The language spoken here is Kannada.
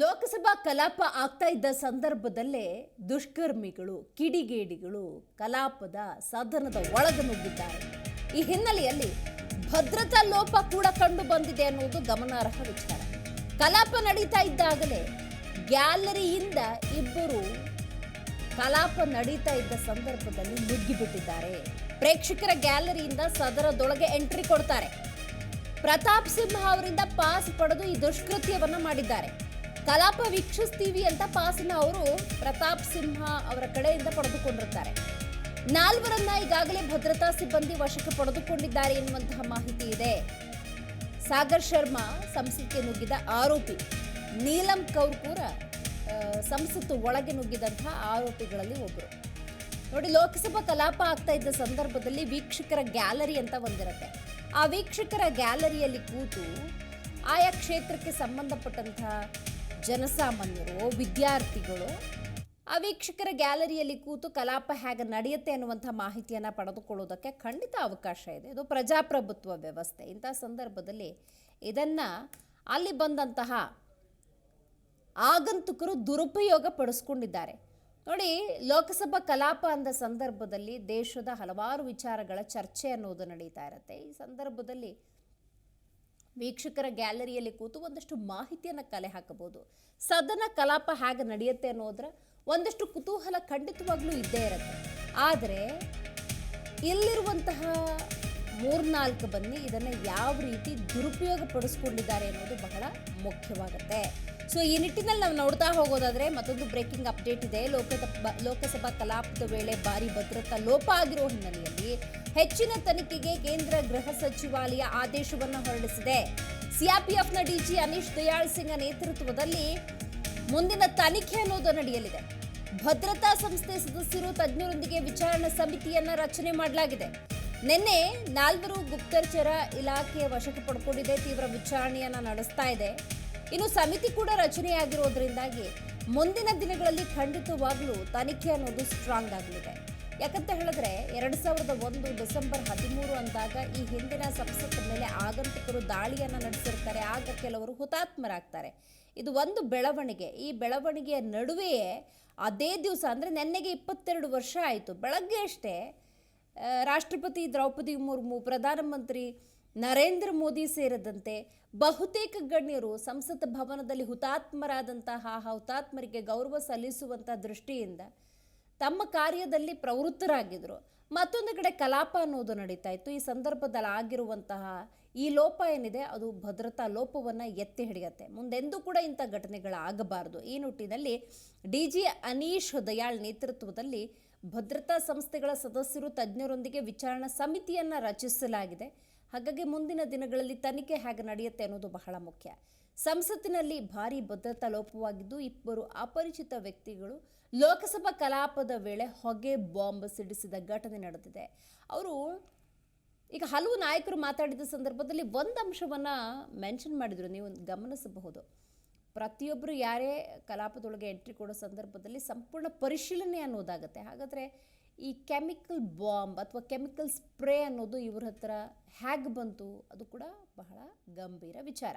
ಲೋಕಸಭಾ ಕಲಾಪ ಆಗ್ತಾ ಇದ್ದ ಸಂದರ್ಭದಲ್ಲೇ ದುಷ್ಕರ್ಮಿಗಳು, ಕಿಡಿಗೇಡಿಗಳು ಕಲಾಪದ ಸದನದ ಒಳಗ ನುಗ್ಗಿದ್ದಾರೆ. ಈ ಹಿನ್ನೆಲೆಯಲ್ಲಿ ಭದ್ರತಾ ಲೋಪ ಕೂಡ ಕಂಡು ಬಂದಿದೆ ಅನ್ನುವುದು ಗಮನಾರ್ಹ ವಿಚಾರ. ಕಲಾಪ ನಡೀತಾ ಇದ್ದಾಗಲೇ ಗ್ಯಾಲರಿಯಿಂದ ಇಬ್ಬರು ಕಲಾಪ ನಡೀತಾ ಇದ್ದ ಸಂದರ್ಭದಲ್ಲಿ ನುಗ್ಗಿಬಿಟ್ಟಿದ್ದಾರೆ. ಪ್ರೇಕ್ಷಕರ ಗ್ಯಾಲರಿಯಿಂದ ಸದನದೊಳಗೆ ಎಂಟ್ರಿ ಕೊಡ್ತಾರೆ. ಪ್ರತಾಪ್ ಸಿಂಹ ಅವರಿಂದ ಪಾಸ್ ಪಡೆದು ಈ ದುಷ್ಕೃತ್ಯವನ್ನು ಮಾಡಿದ್ದಾರೆ. ಕಲಾಪ ವೀಕ್ಷಿಸ್ತೀವಿ ಅಂತ ಪಾಸ್ನ ಅವರು ಪ್ರತಾಪ್ ಸಿಂಹ ಅವರ ಕಡೆಯಿಂದ ಪಡೆದುಕೊಂಡಿರ್ತಾರೆ. ನಾಲ್ವರನ್ನ ಈಗಾಗಲೇ ಭದ್ರತಾ ಸಿಬ್ಬಂದಿ ವಶಕ್ಕೆ ಪಡೆದುಕೊಂಡಿದ್ದಾರೆ ಎನ್ನುವಂತಹ ಮಾಹಿತಿ ಇದೆ. ಸಾಗರ್ ಶರ್ಮಾ ಸಂಸತ್ಗೆ ನುಗ್ಗಿದ ಆರೋಪಿ. ನೀಲಂ ಕೌರ್ ಕೂಡ ಸಂಸತ್ ಒಳಗೆ ನುಗ್ಗಿದಂತಹ ಆರೋಪಿಗಳಲ್ಲಿ ಒಬ್ಬರು ನೋಡಿ, ಲೋಕಸಭಾ ಕಲಾಪ ಆಗ್ತಾ ಇದ್ದ ಸಂದರ್ಭದಲ್ಲಿ ವೀಕ್ಷಕರ ಗ್ಯಾಲರಿ ಅಂತ ಒಂದಿರುತ್ತೆ. ಆ ವೀಕ್ಷಕರ ಗ್ಯಾಲರಿಯಲ್ಲಿ ಕೂತು ಆಯಾ ಕ್ಷೇತ್ರಕ್ಕೆ ಸಂಬಂಧಪಟ್ಟಂತಹ ಜನಸಾಮಾನ್ಯರು, ವಿದ್ಯಾರ್ಥಿಗಳು ಆ ವೀಕ್ಷಕರ ಗ್ಯಾಲರಿಯಲ್ಲಿ ಕೂತು ಕಲಾಪ ಹೇಗೆ ನಡೆಯುತ್ತೆ ಅನ್ನುವಂಥ ಮಾಹಿತಿಯನ್ನು ಪಡೆದುಕೊಳ್ಳೋದಕ್ಕೆ ಖಂಡಿತ ಅವಕಾಶ ಇದೆ. ಇದು ಪ್ರಜಾಪ್ರಭುತ್ವ ವ್ಯವಸ್ಥೆ. ಇಂಥ ಸಂದರ್ಭದಲ್ಲಿ ಇದನ್ನು ಅಲ್ಲಿ ಬಂದಂತಹ ಆಗಂತುಕರು ದುರುಪಯೋಗ ಪಡಿಸ್ಕೊಂಡಿದ್ದಾರೆ. ನೋಡಿ, ಲೋಕಸಭಾ ಕಲಾಪ ಅಂದ ಸಂದರ್ಭದಲ್ಲಿ ದೇಶದ ಹಲವಾರು ವಿಚಾರಗಳ ಚರ್ಚೆ ಅನ್ನೋದು ನಡೀತಾ ಇರುತ್ತೆ. ಈ ಸಂದರ್ಭದಲ್ಲಿ ವೀಕ್ಷಕರ ಗ್ಯಾಲರಿಯಲ್ಲಿ ಕೂತು ಒಂದಷ್ಟು ಮಾಹಿತಿಯನ್ನು ಕಲೆ ಹಾಕಬಹುದು. ಸದನ ಕಲಾಪ ಹೇಗೆ ನಡೆಯುತ್ತೆ ಅನ್ನೋದ್ರ ಒಂದಷ್ಟು ಕುತೂಹಲ ಖಂಡಿತವಾಗ್ಲೂ ಇದ್ದೇ ಇರುತ್ತೆ. ಆದರೆ, ಇಲ್ಲಿರುವಂತಹ ಮೂರ್ನಾಲ್ಕು ಬನ್ನಿ ಇದನ್ನು ಯಾವ ರೀತಿ ದುರುಪಯೋಗ ಪಡಿಸ್ಕೊಂಡಿದ್ದಾರೆ ಅನ್ನೋದು ಬಹಳ ಮುಖ್ಯವಾಗುತ್ತೆ. ಸೊ ಈ ನಿಟ್ಟಿನಲ್ಲಿ ನಾವು ನೋಡ್ತಾ ಹೋಗೋದಾದ್ರೆ ಮತ್ತೊಂದು ಬ್ರೇಕಿಂಗ್ ಅಪ್ಡೇಟ್ ಇದೆ. ಲೋಕಸಭಾ ಕಲಾಪದ ವೇಳೆ ಭಾರಿ ಭದ್ರತಾ ಲೋಪ ಆಗಿರೋ ಹಿನ್ನೆಲೆಯಲ್ಲಿ ಹೆಚ್ಚಿನ ತನಿಖೆಗೆ ಕೇಂದ್ರ ಗೃಹ ಸಚಿವಾಲಯ ಆದೇಶವನ್ನು ಹೊರಡಿಸಿದೆ. ಸಿಆರ್ಪಿಎಫ್ನ ಡಿಜಿ ಅನೀಶ್ ದಯಾಳ್ ಸಿಂಗ್ ನೇತೃತ್ವದಲ್ಲಿ ಮುಂದಿನ ತನಿಖೆ ಅನ್ನೋದು ನಡೆಯಲಿದೆ. ಭದ್ರತಾ ಸಂಸ್ಥೆ ಸದಸ್ಯರು ತಜ್ಞರೊಂದಿಗೆ ವಿಚಾರಣಾ ಸಮಿತಿಯನ್ನ ರಚನೆ ಮಾಡಲಾಗಿದೆ. ನಿನ್ನೆ ನಾಲ್ವರು ಗುಪ್ತಚರ ಇಲಾಖೆ ವಶಕ್ಕೆ ಪಡ್ಕೊಂಡಿದೆ. ತೀವ್ರ ವಿಚಾರಣೆಯನ್ನ ನಡೆಸ್ತಾ ಇದೆ. ಇನ್ನು ಸಮಿತಿ ಕೂಡ ರಚನೆಯಾಗಿರೋದ್ರಿಂದಾಗಿ ಮುಂದಿನ ದಿನಗಳಲ್ಲಿ ಖಂಡಿತವಾಗ್ಲೂ ತನಿಖೆ ಅನ್ನೋದು ಸ್ಟ್ರಾಂಗ್ ಆಗಲಿದೆ. ಯಾಕಂತ ಹೇಳಿದ್ರೆ ಎರಡ್ ಸಾವಿರದ ಒಂದು ಡಿಸೆಂಬರ್ ಹದಿಮೂರು ಅಂದಾಗ ಈ ಹಿಂದಿನ ಸಂಸತ್ ಮೇಲೆ ಆಗಂತಕರು ದಾಳಿಯನ್ನ ನಡೆಸಿರ್ತಾರೆ. ಆಗ ಕೆಲವರು ಹುತಾತ್ಮರಾಗ್ತಾರೆ. ಇದು ಒಂದು ಬೆಳವಣಿಗೆ. ಈ ಬೆಳವಣಿಗೆಯ ನಡುವೆಯೇ ಅದೇ ದಿವಸ ಅಂದರೆ ನೆನ್ನೆಗೆ ಇಪ್ಪತ್ತೆರಡು ವರ್ಷ ಆಯಿತು. ಬೆಳಗ್ಗೆ ಅಷ್ಟೇ ರಾಷ್ಟ್ರಪತಿ ದ್ರೌಪದಿ ಮುರ್ಮು ಪ್ರಧಾನಮಂತ್ರಿ ನರೇಂದ್ರ ಮೋದಿ ಸೇರಿದಂತೆ ಬಹುತೇಕ ಗಣ್ಯರು ಸಂಸತ್ ಭವನದಲ್ಲಿ ಹುತಾತ್ಮರಾದಂತಹ, ಹುತಾತ್ಮರಿಗೆ ಗೌರವ ಸಲ್ಲಿಸುವಂತಹ ದೃಷ್ಟಿಯಿಂದ ತಮ್ಮ ಕಾರ್ಯದಲ್ಲಿ ಪ್ರವೃತ್ತರಾಗಿದ್ದರು ಮತ್ತೊಂದು ಕಡೆ ಕಲಾಪ ಅನ್ನೋದು ನಡೀತಾ ಇತ್ತು. ಈ ಸಂದರ್ಭದಲ್ಲಿ ಆಗಿರುವಂತಹ ಈ ಲೋಪ ಏನಿದೆ, ಅದು ಭದ್ರತಾ ಲೋಪವನ್ನು ಎತ್ತಿ ಹಿಡಿಯುತ್ತೆ. ಮುಂದೆಂದೂ ಕೂಡ ಇಂಥ ಘಟನೆಗಳಾಗಬಾರದು ಈ ನಿಟ್ಟಿನಲ್ಲಿ ಡಿ ಜಿ ಅನೀಶ್ ದಯಾಳ್ ನೇತೃತ್ವದಲ್ಲಿ ಭದ್ರತಾ ಸಂಸ್ಥೆಗಳ ಸದಸ್ಯರು ತಜ್ಞರೊಂದಿಗೆ ವಿಚಾರಣಾ ಸಮಿತಿಯನ್ನು ರಚಿಸಲಾಗಿದೆ. ಹಾಗಾಗಿ ಮುಂದಿನ ದಿನಗಳಲ್ಲಿ ತನಿಖೆ ಹೇಗೆ ನಡೆಯುತ್ತೆ ಅನ್ನೋದು ಬಹಳ ಮುಖ್ಯ. ಸಂಸತ್ತಿನಲ್ಲಿ ಭಾರಿ ಭದ್ರತಾ ಲೋಪವಾಗಿದ್ದು, ಇಬ್ಬರು ಅಪರಿಚಿತ ವ್ಯಕ್ತಿಗಳು ಲೋಕಸಭಾ ಕಲಾಪದ ವೇಳೆ ಹೊಗೆ ಬಾಂಬ್ ಸಿಡಿಸಿದ ಘಟನೆ ನಡೆದಿದೆ. ಅವರು ಈಗ ಹಲವು ನಾಯಕರು ಮಾತಾಡಿದ ಸಂದರ್ಭದಲ್ಲಿ ಒಂದು ಅಂಶವನ್ನು ಮೆನ್ಷನ್ ಮಾಡಿದರು. ನೀವು ಗಮನಿಸಬಹುದು. ಪ್ರತಿಯೊಬ್ಬರು ಯಾರೇ ಕಲಾಪದೊಳಗೆ ಎಂಟ್ರಿ ಕೊಡೋ ಸಂದರ್ಭದಲ್ಲಿ ಸಂಪೂರ್ಣ ಪರಿಶೀಲನೆ ಅನ್ನೋದಾಗುತ್ತೆ. ಹಾಗಾದರೆ ಈ ಕೆಮಿಕಲ್ ಬಾಂಬ್ ಅಥವಾ ಕೆಮಿಕಲ್ ಸ್ಪ್ರೇ ಅನ್ನೋದು ಇವ್ರ ಹತ್ರ ಹೇಗೆ ಬಂತು? ಅದು ಕೂಡ ಬಹಳ ಗಂಭೀರ ವಿಚಾರ.